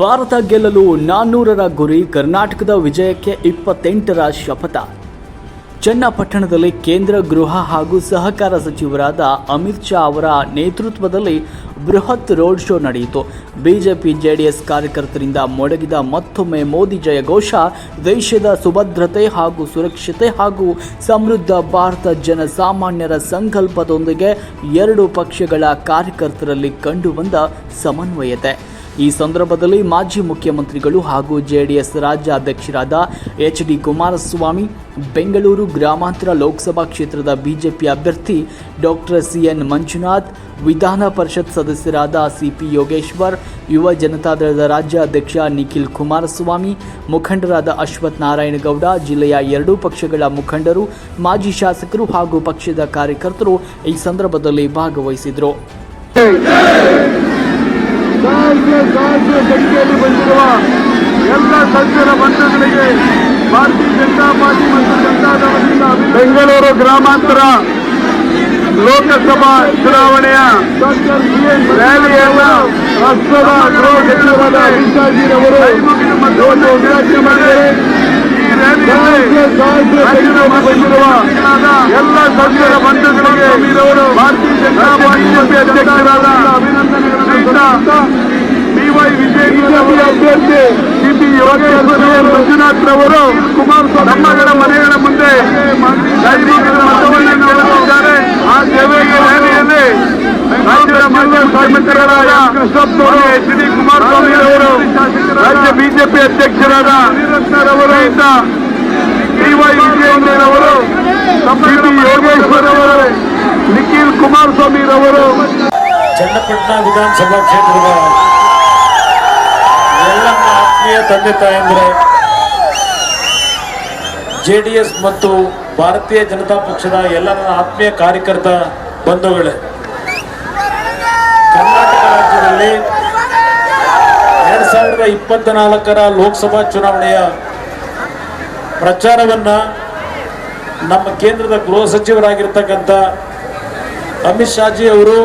ಭಾರತ ಗೆಲ್ಲಲು ನಾನ್ನೂರರ ಗುರಿ ಕರ್ನಾಟಕದ ವಿಜಯಕ್ಕೆ ಇಪ್ಪತ್ತೆಂಟರ ಶಪಥ. ಚನ್ನಪಟ್ಟಣದಲ್ಲಿ ಕೇಂದ್ರ ಗೃಹ ಹಾಗೂ ಸಹಕಾರ ಸಚಿವರಾದ ಅಮಿತ್ ಶಾ ಅವರ ನೇತೃತ್ವದಲ್ಲಿ ಬೃಹತ್ ರೋಡ್ ಶೋ ನಡೆಯಿತು. ಬಿಜೆಪಿ ಜೆಡಿಎಸ್ ಕಾರ್ಯಕರ್ತರಿಂದ ಮೊಡಗಿದ ಮತ್ತೊಮ್ಮೆ ಮೋದಿ ಜಯಘೋಷ, ದೇಶದ ಸುಭದ್ರತೆ ಹಾಗೂ ಸುರಕ್ಷತೆ ಹಾಗೂ ಸಮೃದ್ಧ ಭಾರತ ಜನಸಾಮಾನ್ಯರ ಸಂಕಲ್ಪದೊಂದಿಗೆ ಎರಡು ಪಕ್ಷಗಳ ಕಾರ್ಯಕರ್ತರಲ್ಲಿ ಕಂಡುಬಂದ ಸಮನ್ವಯತೆ. ಈ ಸಂದರ್ಭದಲ್ಲಿ ಮಾಜಿ ಮುಖ್ಯಮಂತ್ರಿಗಳು ಹಾಗೂ ಜೆಡಿಎಸ್ ರಾಜ್ಯಾಧ್ಯಕ್ಷರಾದ ಎಚ್ ಡಿ ಕುಮಾರಸ್ವಾಮಿ, ಬೆಂಗಳೂರು ಗ್ರಾಮಾಂತರ ಲೋಕಸಭಾ ಕ್ಷೇತ್ರದ ಬಿಜೆಪಿ ಅಭ್ಯರ್ಥಿ ಡಾಕ್ಟರ್ ಸಿ ಎನ್ ಮಂಜುನಾಥ್, ವಿಧಾನ ಪರಿಷತ್ ಸದಸ್ಯರಾದ ಸಿಪಿ ಯೋಗೇಶ್ವರ್, ಯುವ ಜನತಾದಳದ ರಾಜ್ಯಾಧ್ಯಕ್ಷ ನಿಖಿಲ್ ಕುಮಾರಸ್ವಾಮಿ, ಮುಖಂಡರಾದ ಅಶ್ವಥ್ ನಾರಾಯಣಗೌಡ, ಜಿಲ್ಲೆಯ ಎರಡೂ ಪಕ್ಷಗಳ ಮುಖಂಡರು, ಮಾಜಿ ಶಾಸಕರು ಹಾಗೂ ಪಕ್ಷದ ಕಾರ್ಯಕರ್ತರು ಈ ಸಂದರ್ಭದಲ್ಲಿ ಭಾಗವಹಿಸಿದರು. ಸಾವಿರ ಸಾವಿರ ಸಂಖ್ಯೆಯಲ್ಲಿ ಬಂದಿರುವ ಎಲ್ಲ ಸಜ್ಜನ ಬಂಧುಗಳಿಗೆ ಭಾರತೀಯ ಜನತಾ ಪಾರ್ಟಿ ಮತ್ತು ಜನತಾದಳದಿಂದ ಬೆಂಗಳೂರು ಗ್ರಾಮಾಂತರ ಲೋಕಸಭಾ ಚುನಾವಣೆಯ ರ್ಯಾಲಿಯನ್ನ ರಾಷ್ಟ್ರದ ಗೃಹ ಸಚಿವರಾದ ಅಮಿತ್ ಶಾಜಿರವರು ವಿರಾಜ್ಯ ಉದ್ಘಾಟನೆ ಮಾಡಿದ್ದಾರೆ. ಈ ರ್ಯಾಲಿಯಲ್ಲಿ ಬಂದಿರುವ ಎಲ್ಲ ಸಜ್ಜನ ಬಂಧುಗಳಿಗೆ ಭಾರತೀಯ ಜನತಾ ಪಾರ್ಟಿ ಅಧ್ಯಕ್ಷರಾದ ಅಭ್ಯರ್ಥಿ ಸಿಪಿ ಯೋಗೇಶ್ವರ ಮಂಜುನಾಥ್ ರವರು ಕುಮಾರಸ್ವಾಮಿ ನಮ್ಮಗಳ ಮನೆಗಳ ಮುಂದೆ ಮತವನ್ನು ನೀಡುತ್ತಿದ್ದಾರೆ ಆ ಸೇವೆಗೆ ರ್ಯಾಲಿಯಲ್ಲಿ ರಾಜ್ಯದ ಮಾನ್ಯ ಕಾರ್ಮಿಕರಾದ ಕೃಷ್ಣಪ್ಪ ಎಚ್ ಡಿ ಕುಮಾರಸ್ವಾಮಿ ಅವರು ರಾಜ್ಯ ಬಿಜೆಪಿ ಅಧ್ಯಕ್ಷರಾದ ರವರು ಡಿವೈ ವೈ ಅವರು ಸಿಪಿ ಯೋಗೇಶ್ವರ್ ಅವರು ನಿಖಿಲ್ ಕುಮಾರಸ್ವಾಮಿ ರವರು. ಚನ್ನಪಟ್ಟಣ ವಿಧಾನಸಭಾ ಕ್ಷೇತ್ರದ ತಂದೆ ತಾಯಂದ್ರೆ ಜೆ ಡಿ ಎಸ್ ಮತ್ತು ಭಾರತೀಯ ಜನತಾ ಪಕ್ಷದ ಎಲ್ಲ ನನ್ನ ಆತ್ಮೀಯ ಕಾರ್ಯಕರ್ತ ಬಂಧುಗಳೇ ಕರ್ನಾಟಕ ರಾಜ್ಯದಲ್ಲಿ ಎರಡ್ ಸಾವಿರದ ಇಪ್ಪತ್ತ ನಾಲ್ಕರ ಲೋಕಸಭಾ ಚುನಾವಣೆಯ ಪ್ರಚಾರವನ್ನ ನಮ್ಮ ಕೇಂದ್ರದ ಗೃಹ ಸಚಿವರಾಗಿರ್ತಕ್ಕಂಥ ಅಮಿತ್ ಶಾಜಿ ಅವರು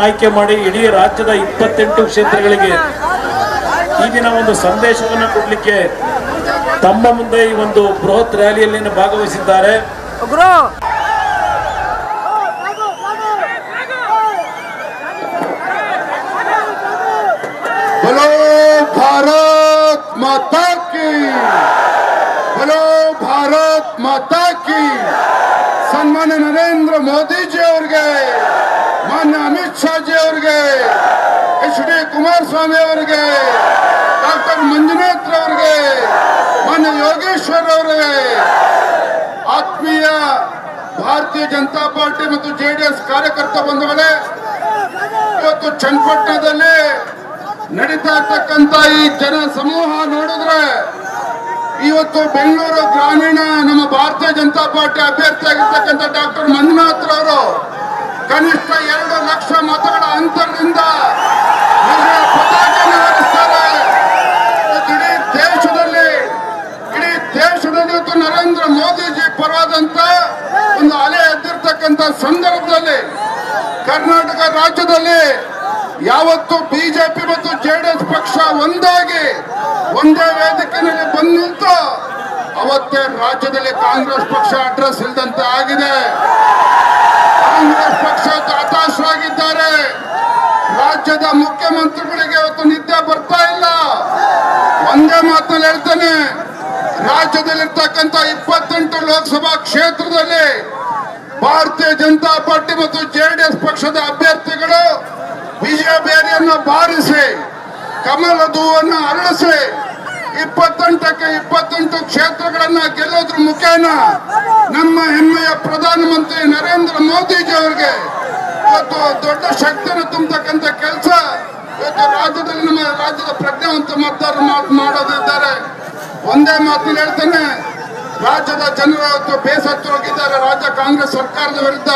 ಆಯ್ಕೆ ಮಾಡಿ ಇಡೀ ರಾಜ್ಯದ ಇಪ್ಪತ್ತೆಂಟು ಕ್ಷೇತ್ರಗಳಿಗೆ ಈಗಿನ ಒಂದು ಸಂದೇಶವನ್ನು ಕೊಡಲಿಕ್ಕೆ ತಮ್ಮ ಮುಂದೆ ಈ ಒಂದು ಬೃಹತ್ ರ್ಯಾಲಿಯಲ್ಲಿ ಭಾಗವಹಿಸಿದ್ದಾರೆ. ಭಾರತ್ ಮಾತಾ ಕಿ! ಭಾರತ್ ಮಾತಾ ಕಿ! ಸನ್ಮಾನ್ಯ ನರೇಂದ್ರ ಮೋದಿಜಿ ಅವ್ರಿಗೆ ಮಾನ್ಯ ಅಮಿತ್ ಶಾಜಿ ಅವ್ರಿಗೆ ಎಚ್ ಡಿ ಕುಮಾರಸ್ವಾಮಿ ಅವರಿಗೆ, ಡಾಕ್ಟರ್ ಮಂಜುನಾಥ್ ಅವರಿಗೆ ಮಾನ್ಯ ಯೋಗೇಶ್ವರ್ ಅವರಿಗೆ ಆತ್ಮೀಯ ಭಾರತೀಯ ಜನತಾ ಪಾರ್ಟಿ ಮತ್ತು ಜೆಡಿಎಸ್ ಕಾರ್ಯಕರ್ತ ಬಂಧುಗಳೇ, ಇವತ್ತು ಚನ್ನಪಟ್ಟಣದಲ್ಲಿ ನಡೀತಾ ಇರ್ತಕ್ಕಂತ ಈ ಜನ ಸಮೂಹ ನೋಡಿದ್ರೆ ಇವತ್ತು ಬೆಂಗಳೂರು ಗ್ರಾಮೀಣ ನಮ್ಮ ಭಾರತೀಯ ಜನತಾ ಪಾರ್ಟಿ ಅಭ್ಯರ್ಥಿ ಆಗಿರ್ತಕ್ಕಂಥ ಡಾಕ್ಟರ್ ಮಂಜುನಾಥ್ ಅವರು ಕನಿಷ್ಠ ಎರಡು ಲಕ್ಷ ಮತಗಳ ಅಂತರದಿಂದ ಇಡೀ ದೇಶದಲ್ಲಿ ಇಡೀ ದೇಶದಲ್ಲಿ ಇವತ್ತು ನರೇಂದ್ರ ಮೋದಿಜಿ ಪರವಾದಂತ ಒಂದು ಅಲೆ ಎದ್ದಿರ್ತಕ್ಕಂಥ ಸಂದರ್ಭದಲ್ಲಿ ಕರ್ನಾಟಕ ರಾಜ್ಯದಲ್ಲಿ ಯಾವತ್ತು ಬಿಜೆಪಿ ಮತ್ತು ಜೆಡಿಎಸ್ ಪಕ್ಷ ಒಂದಾಗಿ, ಒಂದೇ ವೇದಿಕೆಯಲ್ಲಿ ಬಂದು ಬಂದಂತ ಅವತ್ತೇ ರಾಜ್ಯದಲ್ಲಿ ಕಾಂಗ್ರೆಸ್ ಪಕ್ಷ ಅಡ್ರೆಸ್ ಇಲ್ಲದಂತೆ ಆಗಿದೆ. ಕಾಂಗ್ರೆಸ್ ಪಕ್ಷ ಹತಾಶರಾಗಿದ್ದಾರೆ ರಾಜ್ಯದ ಮುಖ್ಯಮಂತ್ರಿಗಳಿಗೆ ಇವತ್ತು ನಿದ್ದೆ ಬರ್ತಾ ಇಲ್ಲ. ಒಂದೇ ಮಾತಲ್ಲಿ ಹೇಳ್ತೇನೆ, ರಾಜ್ಯದಲ್ಲಿರ್ತಕ್ಕಂಥ ಇಪ್ಪತ್ತೆಂಟು ಲೋಕಸಭಾ ಕ್ಷೇತ್ರದಲ್ಲಿ ಭಾರತೀಯ ಜನತಾ ಪಾರ್ಟಿ ಮತ್ತು ಜೆಡಿಎಸ್ ಪಕ್ಷದ ಅಭ್ಯರ್ಥಿಗಳು ಬೇರೆಯನ್ನು ಬಾರಿಸಿ ಕಮಲ ಹೂವನ್ನು ಅರಳಿಸಿ, ಇಪ್ಪತ್ತೆಂಟಕ್ಕೆ ಇಪ್ಪತ್ತೆಂಟು ಕ್ಷೇತ್ರಗಳನ್ನ ಗೆಲ್ಲೋದ್ರ ಮುಖೇನ ನಮ್ಮ ಹೆಮ್ಮೆಯ ಪ್ರಧಾನಮಂತ್ರಿ ನರೇಂದ್ರ ಮೋದಿಜಿ ಅವರಿಗೆ ಇವತ್ತು ದೊಡ್ಡ ಶಕ್ತಿಯನ್ನು ತುಂಬತಕ್ಕಂಥ ಕೆಲಸ. ಇವತ್ತು ರಾಜ್ಯದಲ್ಲಿ ನಮ್ಮ ರಾಜ್ಯದ ಪ್ರಜ್ಞಾವಂತ ಮತದಾರರು ಮಾಡ್- ಮಾಡೋದಿದ್ದಾರೆ. ಒಂದೇ ಮಾತಿನ ಹೇಳ್ತೇನೆ, ರಾಜ್ಯದ ಜನರು ಇವತ್ತು ಬೇಸತ್ತು ಹೋಗಿದ್ದಾರೆ ರಾಜ್ಯ ಕಾಂಗ್ರೆಸ್ ಸರ್ಕಾರದ ವಿರುದ್ಧ.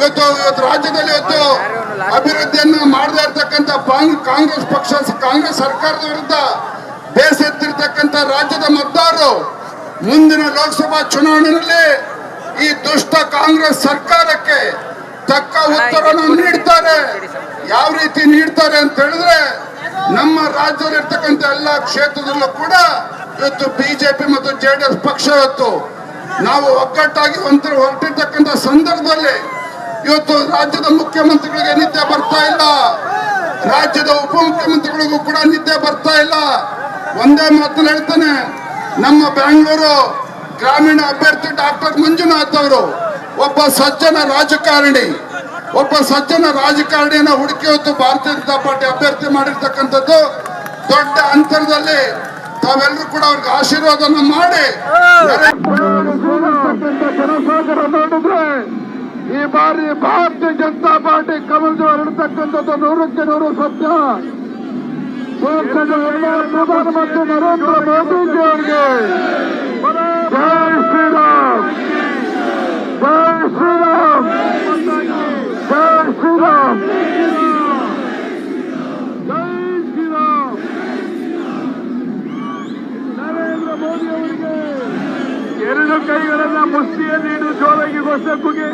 ಇವತ್ತು ಇವತ್ತು ರಾಜ್ಯದಲ್ಲಿ ಇವತ್ತು ಅಭಿವೃದ್ಧಿಯನ್ನು ಮಾಡದೇ ಇರತಕ್ಕಂತ ಕಾಂಗ್ರೆಸ್ ಪಕ್ಷ ಕಾಂಗ್ರೆಸ್ ಸರ್ಕಾರದ ವಿರುದ್ಧ ಬೇಸತ್ತಿರ್ತಕ್ಕಂಥ ರಾಜ್ಯದ ಮತದಾರರು ಮುಂದಿನ ಲೋಕಸಭಾ ಚುನಾವಣೆಯಲ್ಲಿ ಈ ದುಷ್ಟ ಕಾಂಗ್ರೆಸ್ ಸರ್ಕಾರಕ್ಕೆ ತಕ್ಕ ಉತ್ತರವನ್ನು ನೀಡ್ತಾರೆ. ಯಾವ ರೀತಿ ನೀಡ್ತಾರೆ ಅಂತ ಹೇಳಿದ್ರೆ ನಮ್ಮ ರಾಜ್ಯದಲ್ಲಿ ಇರ್ತಕ್ಕಂಥ ಎಲ್ಲ ಕ್ಷೇತ್ರದಲ್ಲೂ ಕೂಡ ಇವತ್ತು ಬಿಜೆಪಿ ಮತ್ತು ಜೆಡಿಎಸ್ ಪಕ್ಷ ಇವತ್ತು ನಾವು ಒಗ್ಗಟ್ಟಾಗಿ ಒಂಥರ ಹೊರಟಿರ್ತಕ್ಕಂಥ ಸಂದರ್ಭದಲ್ಲಿ ಇವತ್ತು ರಾಜ್ಯದ ಮುಖ್ಯಮಂತ್ರಿಗಳಿಗೆ ನಿದ್ದೆ ಬರ್ತಾ ಇಲ್ಲ. ರಾಜ್ಯದ ಉಪಮುಖ್ಯಮಂತ್ರಿಗಳಿಗೂ ಕೂಡ ನಿದ್ದೆ ಬರ್ತಾ ಇಲ್ಲ. ಒಂದೇ ಮಾತನ್ನು ಹೇಳ್ತಾನೆ. ನಮ್ಮ ಬೆಂಗಳೂರು ಗ್ರಾಮೀಣ ಅಭ್ಯರ್ಥಿ ಡಾಕ್ಟರ್ ಮಂಜುನಾಥ್ ಅವರು ಒಬ್ಬ ಸಜ್ಜನ ರಾಜಕಾರಣಿ, ಒಬ್ಬ ಸಜ್ಜನ ರಾಜಕಾರಣಿಯನ್ನ ಹುಡುಕಿ ಹೊತ್ತು ಭಾರತೀಯ ಜನತಾ ಪಾರ್ಟಿ ಅಭ್ಯರ್ಥಿ ಮಾಡಿರ್ತಕ್ಕಂಥದ್ದು ದೊಡ್ಡ ಅಂತರದಲ್ಲಿ ತಾವೆಲ್ಲರೂ ಕೂಡ ಅವ್ರಿಗೆ ಆಶೀರ್ವಾದನ ಮಾಡಿ. ಈ ಬಾರಿ ಭಾರತೀಯ ಜನತಾ ಪಾರ್ಟಿ ಕಮಲ್ ಹರಡ್ತಕ್ಕಂಥದ್ದು ನೂರಕ್ಕೆ ನೂರು ಸತ್ಯ. ಪ್ರಧಾನಮಂತ್ರಿ ನರೇಂದ್ರ ಮೋದಿಜಿ ಅವರಿಗೆ ಜೈ ಶ್ರೀರಾಮ್. ಜೈ ಶ್ರೀರಾಮ್. ಜೈ ಶ್ರೀರಾಮ್. ಜೈ ಶ್ರೀರಾಮ್. ನರೇಂದ್ರ ಮೋದಿ ಅವರಿಗೆ ಎರಡು ಕೈಗಳನ್ನ ಮುಷ್ಟಿಯಲ್ಲಿ ಇಡು ಜೋರಾಗಿ ಹೊಸ ಕೂಗಿ.